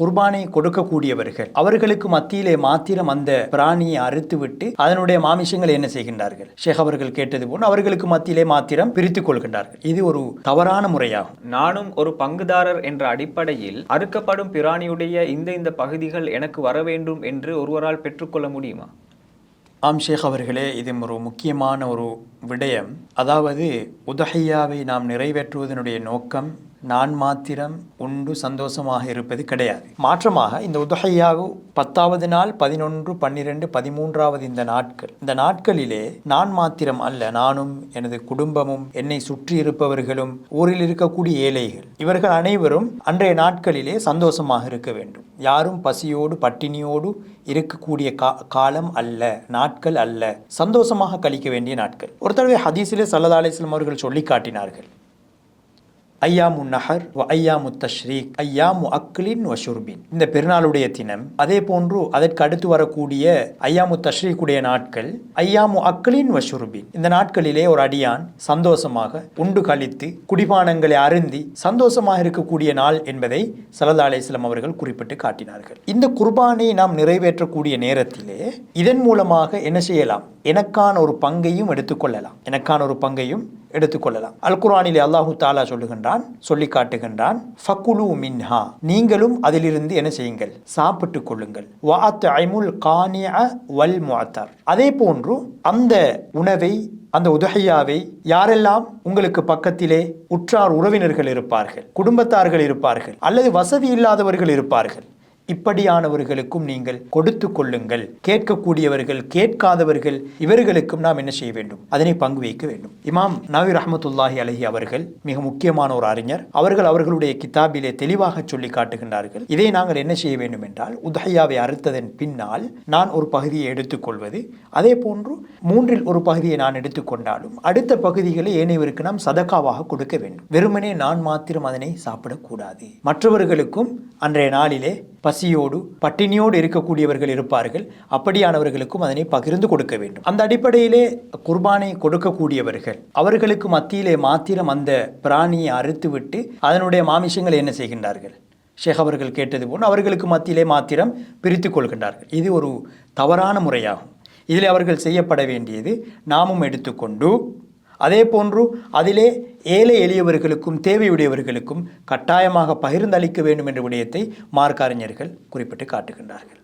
குர்பானை கொடுக்கக்கூடியவர்கள். அவர்களுக்கு மத்தியிலே மாத்திரம் அந்த பிராணியை அறுத்துவிட்டு அதனுடைய மாமிசங்களை என்ன செய்கின்றார்கள்? ஷேக் அவர்கள் கேட்டது போல் அவர்களுக்கு மத்தியிலே மாத்திரம் பிரித்துக் கொள்கின்றார்கள். இது ஒரு தவறான முறையாகும். நானும் ஒரு பங்குதாரர் என்ற அடிப்படையில் அறுக்கப்படும் பிராணியுடைய இந்த இந்த பகுதிகள் எனக்கு வர வேண்டும் என்று ஒருவரால் பெற்றுக்கொள்ள முடியுமா? ஆம் ஷேக் அவர்களே இது ஒரு முக்கியமான ஒரு விடயம். அதாவது உதஹையாவை நாம் நிறைவேற்றுவதனுடைய நோக்கம் நான் மாத்திரம் உண்டு சந்தோஷமாக இருப்பது கிடையாது. மாற்றமாக இந்த உதஹையாவு பத்தாவது நாள் பதினொன்று பன்னிரெண்டு பதிமூன்றாவது இந்த நாட்கள். இந்த நாட்களிலே நான் மாத்திரம் அல்ல நானும் எனது குடும்பமும் என்னை சுற்றி இருப்பவர்களும் ஊரில் இருக்கக்கூடிய ஏழைகள். இவர்கள் அனைவரும் அன்றைய நாட்களிலே சந்தோஷமாக இருக்க வேண்டும். யாரும் பசியோடு பட்டினியோடு இருக்கக்கூடிய கா காலம் அல்ல நாட்கள் அல்ல. சந்தோஷமாக கழிக்க வேண்டிய நாட்கள். ஒரு தடவை ஹதீஸிலே சல்லா அலிஸ்லாம் அவர்கள் சொல்லி காட்டினார்கள். ஐயாமு நஹர் வ ஐயாமு தஷ்ரீக் ஐயாமு அக்லின் வ ஷுர்பின். இந்த பெருநாளுடைய தினம் அதே போன்று அதற்கு அடுத்து வரக்கூடிய ஐயாமு தஷ்ரீக்குடைய நாட்கள் ஐயாமு அக்லின் வ ஷுர்பின். இந்த நாட்களிலே ஒரு அடியான் சந்தோஷமாக உண்டு கழித்து குடிபானங்களை அருந்தி சந்தோஷமாக இருக்கக்கூடிய நாள் என்பதை சலதா அலிஸ்லாம் அவர்கள் குறிப்பிட்டு காட்டினார்கள். இந்த குர்பானை நாம் நிறைவேற்றக்கூடிய நேரத்திலே இதன் மூலமாக என்ன செய்யலாம்? எனக்கான ஒரு பங்கையும் எடுத்துக்கொள்ளலாம் எனக்கான ஒரு பங்கையும் எடுத்துக்கொள்ளலாம். அல் குரானிலே அல்லாஹு தாலா சொல்லுகின்றான் சொல்லி காட்டுகின்றான் ஃபக்குலு மின்ஹா. நீங்களும் அதிலிருந்து என்ன செய்யுங்கள்? சாப்பிட்டு கொள்ளுங்கள். வாத் ஐமுல் கானிய வல் முத்தார் அதே போன்று அந்த உணவை அந்த உதகையாவை யாரெல்லாம் உங்களுக்கு பக்கத்திலே உற்றார் உறவினர்கள் இருப்பார்கள் குடும்பத்தார்கள் இருப்பார்கள் அல்லது வசதி இல்லாதவர்கள் இருப்பார்கள் இப்படியானவர்களுக்கும் நீங்கள் கொடுத்து கொள்ளுங்கள். கேட்கக்கூடியவர்கள் கேட்காதவர்கள் இவர்களுக்கும் நாம் என்ன செய்ய வேண்டும்? அதனை பங்கு வைக்க வேண்டும். இமாம் நவி ரஹமத்துல்லாஹி அலஹி அவர்கள் மிக முக்கியமான ஒரு அறிஞர். அவர்கள் அவர்களுடைய கிதாபிலே தெளிவாக சொல்லி காட்டுகின்றார்கள். இதை நாங்கள் என்ன செய்ய வேண்டும் என்றால் உதஹையாவை அறுத்ததன் பின்னால் நான் ஒரு பகுதியை எடுத்துக்கொள்வது அதே போன்று மூன்றில் ஒரு பகுதியை நான் எடுத்துக்கொண்டாலும் அடுத்த பகுதிகளை ஏனையவருக்கு நாம் சதக்காவாக கொடுக்க வேண்டும். வெறுமனே நான் மாத்திரம் அதனை சாப்பிடக்கூடாது. மற்றவர்களுக்கும் அன்றைய நாளிலே பசியோடு பட்டினியோடு இருக்கக்கூடியவர்கள் இருப்பார்கள். அப்படியானவர்களுக்கும் அதனை பகிர்ந்து கொடுக்க வேண்டும். அந்த அடிப்படையிலே குர்பானை கொடுக்கக்கூடியவர்கள். அவர்களுக்கு மத்தியிலே மாத்திரம் அந்த பிராணியை அறுத்துவிட்டு அதனுடைய மாமிசங்களை என்ன செய்கின்றார்கள்? ஷேக் அவர்கள் கேட்டது போல் அவர்களுக்கு மத்தியிலே மாத்திரம் பிரித்து கொள்கின்றார்கள். இது ஒரு தவறான முறையாகும். இதில் அவர்கள் செய்யப்பட வேண்டியது நாமும் எடுத்துக்கொண்டு அதே போன்று அதிலே ஏழை எளியவர்களுக்கும் தேவையுடையவர்களுக்கும் கட்டாயமாக பகிர்ந்தளிக்க வேண்டும் என்ற விடயத்தை மார்க்கறிஞர்கள் குறிப்பிட்டு காட்டுகின்றார்கள்.